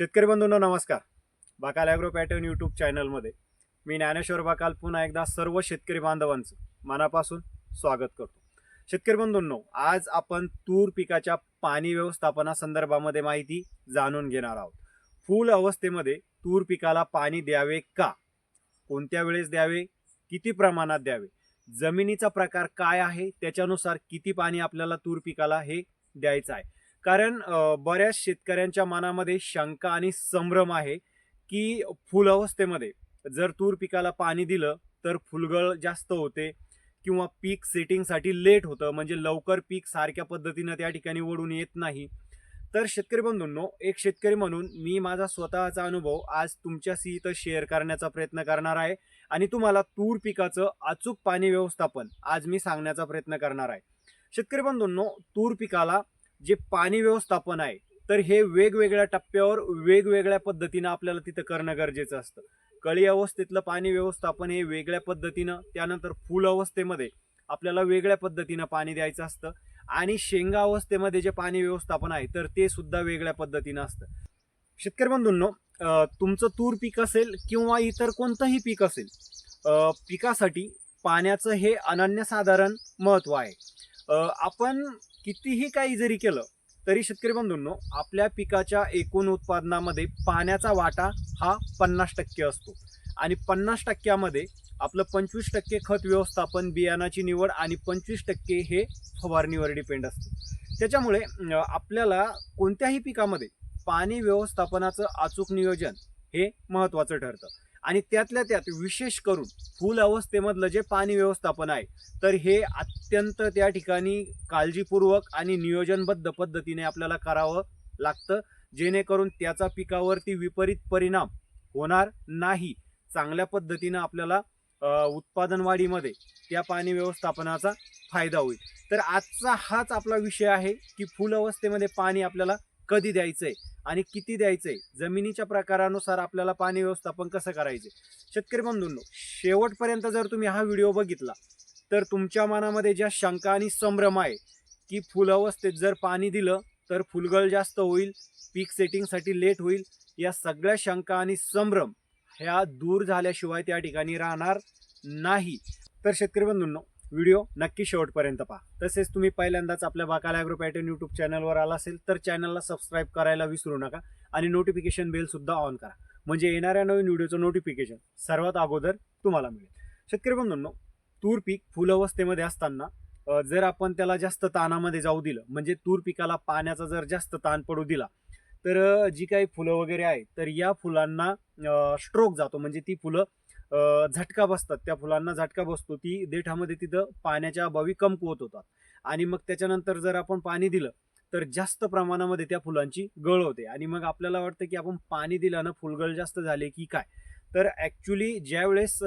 शेतकरी बंधूंनो नमस्कार. बाकाल agro pattern YouTube चॅनलमध्ये मी ज्ञानेश्वर बाकाल पुन्हा एकदा सर्व शेतकरी बांधवांचं मनापासून स्वागत करतो. शेतकरी बंधूंनो आज आपण तूर पिकाच्या पाणी व्यवस्थापनासंदर्भामध्ये माहिती जाणून घेणार आहोत. फूल अवस्थेमध्ये तूर पिकाला पाणी द्यावे का? कोणत्या वेळेस द्यावे? किती प्रमाणात द्यावे? जमिनीचा प्रकार काय आहे? त्याच्यानुसार किती पाणी आपल्याला तूर पिकाला हे द्यायचं आहे? कारण बऱ्याच शेतकऱ्यांच्या मनामध्ये शंका आणि संभ्रम आहे की फुल अवस्थेमध्ये जर तूर पिकाला पाणी दिलं तर फुलगळ जास्त होते किंवा पीक सेटिंगसाठी लेट होतं म्हणजे लवकर पीक सारख्या पद्धतीनं त्या ठिकाणी वडून येत नाही. तर शेतकरी बंधूंनो एक शेतकरी म्हणून मी माझा स्वतःचा अनुभव आज तुमच्याशी इथं शेअर करण्याचा प्रयत्न करणार आहे आणि तुम्हाला तूर पिकाचं अचूक पाणी व्यवस्थापन आज मी सांगण्याचा प्रयत्न करणार आहे. शेतकरी बंधूंनो तूर पिकाला जे पाणी व्यवस्थापन आहे तर हे वेगवेगळ्या टप्प्यावर वेगवेगळ्या पद्धतीनं आपल्याला तिथं करणं गरजेचं असतं. कळी अवस्थेतलं पाणी व्यवस्थापन हे वेगळ्या पद्धतीनं त्यानंतर फुल अवस्थेमध्ये आपल्याला वेगळ्या पद्धतीनं पाणी द्यायचं असतं आणि शेंगा अवस्थेमध्ये जे पाणी व्यवस्थापन आहे तर ते सुद्धा वेगळ्या पद्धतीनं असतं. शेतकरी बंधूंनो तुमचं तूर पीक असेल किंवा इतर कोणतंही पीक असेल पिकासाठी पाण्याचं हे अनन्यसाधारण महत्त्व आहे. आपण कितीही काही जरी केलं तरी शेतकरी बंधूंनो आपल्या पिकाच्या एकूण उत्पादनामध्ये पाण्याचा वाटा हा पन्नास टक्के असतो. आणि पन्नास टक्क्यामध्ये आपलं पंचवीस टक्के खत व्यवस्थापन बियाणाची निवड आणि पंचवीस टक्के हे फवारणीवर डिपेंड असतं. त्याच्यामुळे आपल्याला कोणत्याही पिकामध्ये पाणी व्यवस्थापनाचं अचूक नियोजन हे महत्त्वाचं ठरतं. आणि त्यातल्या त्यात विशेष करून फुल अवस्थेमधलं जे पाणी व्यवस्थापन आहे तर हे अत्यंत त्या ठिकाणी काळजीपूर्वक आणि नियोजनबद्ध पद्धतीने आपल्याला करावं लागतं जेणेकरून त्याचा पिकावरती विपरीत परिणाम होणार नाही. चांगल्या पद्धतीनं आपल्याला उत्पादनवाढीमध्ये उत्पादन वाढीमध्ये त्या पाणी व्यवस्थापनाचा फायदा होईल. तर आजचा हाच आपला विषय आहे की फुल अवस्थेमध्ये पाणी आपल्याला कधी द्यायचं आहे आणि किती द्यायचंय? जमिनीच्या प्रकारानुसार आपल्याला पाणी व्यवस्थापन कसं करायचंय शेतकरी बंधूंनो शेवटपर्यंत जर तुम्ही हा व्हिडिओ बघितला तर तुमच्या मनामध्ये ज्या शंका आणि संभ्रम आहे की फुल अवस्थेत जर पाणी दिलं तर फुलगळ जास्त होईल पीक सेटिंगसाठी लेट होईल या सगळ्या शंका आणि संभ्रम ह्या दूर झाल्याशिवाय त्या ठिकाणी राहणार नाही. तर शेतकरी बंधूंनो व्हिडिओ नक्की शेवटपर्यंत पहा. तसेच तुम्ही पहिल्यांदाच आपल्या बाकाल ॲग्रो पॅटर्न यूट्यूब चॅनलवर आला असेल तर चॅनलला सबस्क्राईब करायला विसरू नका आणि नोटिफिकेशन बेलसुद्धा ऑन करा. म्हणजे येणाऱ्या नवीन व्हिडिओचं नोटिफिकेशन सर्वात अगोदर तुम्हाला मिळेल. शेतकरी बंधूंनो तूर पीक फुल अवस्थेमध्ये असताना जर आपण त्याला जास्त ताणामध्ये जाऊ दिलं म्हणजे तूर पिकाला पाण्याचा जर जास्त ताण पडू दिला तर जी काही फुलं वगैरे आहेत तर या फुलांना स्ट्रोक जातो. म्हणजे ती फुलं झटका बसतात. त्या फुलांना झटका बसतो. ती देठामध्ये तिथं पाण्याच्या अभावी कमकुवत होतात. आणि मग त्याच्यानंतर जर आपण पाणी दिलं तर जास्त प्रमाणामध्ये त्या फुलांची गळ होते. आणि मग आपल्याला वाटतं की आपण पाणी दिल्यानं फुलगळ जास्त झाले की काय? तर ॲक्च्युली ज्यावेळेस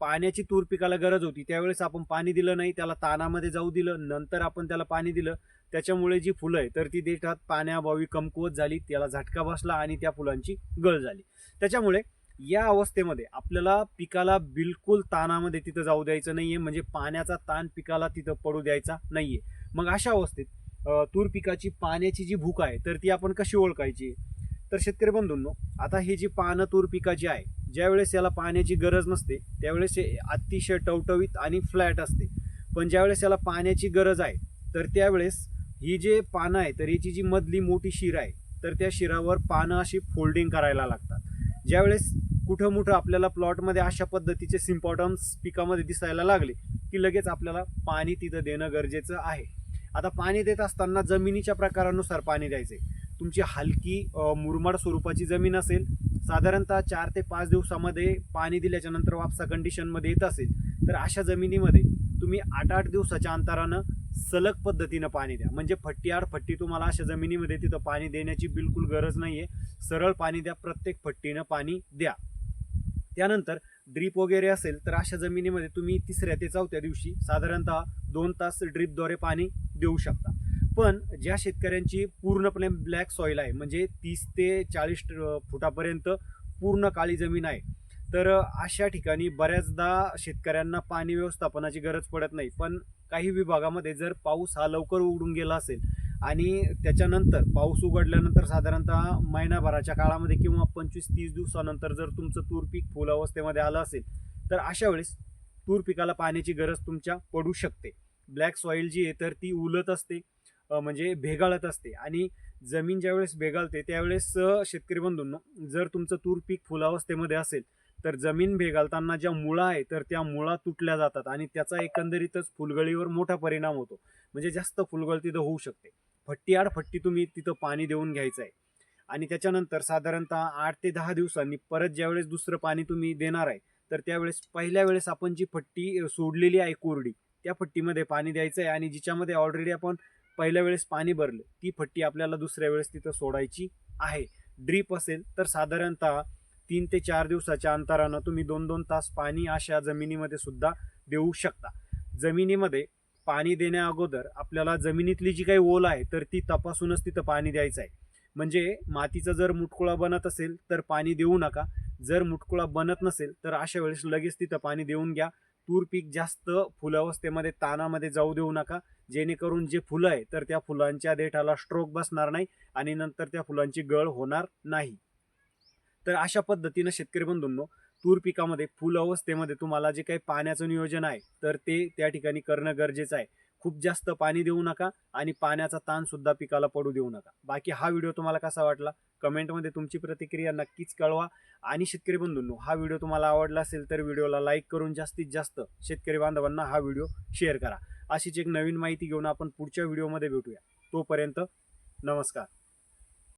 पाण्याची तूर पिकाला गरज होती त्यावेळेस आपण पाणी दिलं नाही त्याला तानामध्ये जाऊ दिलं नंतर आपण त्याला पाणी दिलं त्याच्यामुळे जी फुलं आहे तर ती देठात पाण्याअभावी कमकुवत झाली त्याला झटका बसला आणि त्या फुलांची गळ झाली. त्याच्यामुळे या अवस्थेमध्ये आपल्याला पिकाला बिलकुल ताणामध्ये तिथं जाऊ द्यायचं नाही आहे म्हणजे पाण्याचा ताण पिकाला तिथं पडू द्यायचा नाही आहे मग अशा अवस्थेत तूर पिकाची पाण्याची जी भूक आहे तर ती आपण कशी ओळखायची? तर शेतकरी बंधूंनो आता ही जी पानं तूर पिकाची आहे ज्यावेळेस याला पाण्याची गरज नसते त्यावेळेस हे अतिशय टवटवीत आणि फ्लॅट असते. पण ज्यावेळेस याला पाण्याची गरज आहे तर त्यावेळेस ही जे पानं आहे तर याची जी मधली मोठी शिर आहे तर त्या शिरावर पानं अशी फोल्डिंग करायला लागतात. ज्यावेळेस कुठं मोठं आपल्याला प्लॉटमध्ये अशा पद्धतीचे सिम्पॉटम्स पिकामध्ये दिसायला लागले की लगेच आपल्याला पाणी तिथं देणं गरजेचं आहे. आता पाणी देत असताना जमिनीच्या प्रकारानुसार पाणी द्यायचे. तुमची हलकी मुरमाड स्वरूपाची जमीन असेल साधारणतः चार ते पाच दिवसामध्ये पाणी दिल्याच्या नंतर वापसा कंडिशनमध्ये येत असेल तर अशा जमिनीमध्ये तुम्ही आठ आठ दिवसाच्या अंतरानं सलग पद्धतीनं पाणी द्या. म्हणजे फट्टी आड फट्टी तुम्हाला अशा जमिनीमध्ये तिथं पाणी देण्याची बिलकुल गरज नाही आहे सरळ पाणी द्या प्रत्येक फट्टीनं पाणी द्या. त्यानंतर ड्रीप वगैरे असेल तर अशा जमिनीमध्ये तुम्ही तिसऱ्या ते चौथ्या दिवशी साधारणतः दोन तास ड्रीपद्वारे पाणी देऊ शकता. पण ज्या शेतकऱ्यांची पूर्णपणे ब्लॅक सॉईल आहे म्हणजे तीस ते चाळीस फुटापर्यंत पूर्ण काळी जमीन आहे तर अशा ठिकाणी बऱ्याचदा शेतकऱ्यांना पाणी व्यवस्थापनाची गरज पडत नाही. पण काही विभागामध्ये जर पाऊस हा लवकर उडून गेला असेल आणि त्याच्यानंतर पाऊस उघडल्यानंतर साधारणतः महिनाभराच्या काळामध्ये किंवा पंचवीस तीस दिवसानंतर जर तुमचं तूर पीक फुल अवस्थेमध्ये आलं असेल तर अशा वेळेस तूर पिकाला पाण्याची गरज तुमच्या पडू शकते. ब्लॅक सॉईल जी आहे तर ती उलत असते म्हणजे भेगाळत असते आणि जमीन ज्यावेळेस भेगाळते त्यावेळेस शेतकरी बंधूंनो जर तुमचं तूर पीक फुलावस्थेमध्ये असेल तर जमीन भेगालताना ज्या मुळा आहे तर त्या मुळा तुटल्या जातात आणि त्याचा एकंदरीतच फुलगळीवर मोठा परिणाम होतो. म्हणजे जास्त फुलगळ तिथं होऊ शकते. फट्टी आड फट्टी तुम्ही तिथं पाणी देऊन घ्यायचं आहे. आणि त्याच्यानंतर साधारणतः आठ ते दहा दिवसांनी परत ज्यावेळेस दुसरं पाणी तुम्ही देणार आहे तर त्यावेळेस पहिल्या वेळेस आपण जी फट्टी सोडलेली आहे कोरडी त्या फट्टीमध्ये पाणी द्यायचं आहे आणि जिच्यामध्ये ऑलरेडी आपण पहिल्या वेळेस पाणी भरलं ती फट्टी आपल्याला दुसऱ्या वेळेस तिथं सोडायची आहे. ड्रीप असेल तर साधारणतः तीन ते चार दिवसाच्या अंतरानं तुम्ही दोन दोन तास पाणी अशा जमिनीमध्ये सुद्धा देऊ शकता. जमिनीमध्ये पाणी देण्या अगोदर आपल्याला जमिनीतली जी काही ओल आहे तर ती तपासूनच तिथं पाणी द्यायचं आहे. म्हणजे मातीचा जर मुटकुळा बनत असेल तर पाणी देऊ नका. जर मुटकुळा बनत नसेल तर अशा वेळेस लगेच तिथं पाणी देऊन घ्या. तूर पीक जास्त फुलावस्थेमध्ये तानामध्ये जाऊ देऊ नका. जेणेकरून जे फुलं आहे तर त्या फुलांच्या देठाला स्ट्रोक बसणार नाही आणि नंतर त्या फुलांची गळ होणार नाही. तर अशा पद्धतीनं शेतकरी बंधूंनो तूर पिकामध्ये फुल अवस्थेमध्ये तुम्हाला जे काही पाण्याचं नियोजन आहे तर ते त्या ठिकाणी करणं गरजेचं आहे. खूप जास्त पाणी देऊ नका आणि पाण्याचा ताण सुद्धा पिकाला पडू देऊ नका. बाकी हा व्हिडिओ तुम्हाला कसा वाटला? कमेंटमध्ये तुमची प्रतिक्रिया नक्कीच कळवा. आणि शेतकरी बंधूंनो हा व्हिडिओ तुम्हाला आवडला असेल तर व्हिडिओला लाईक करून जास्तीत जास्त शेतकरी बांधवांना हा व्हिडिओ शेअर करा. अशीच एक नवीन माहिती घेऊन आपण पुढच्या व्हिडिओमध्ये भेटूया. तोपर्यंत नमस्कार.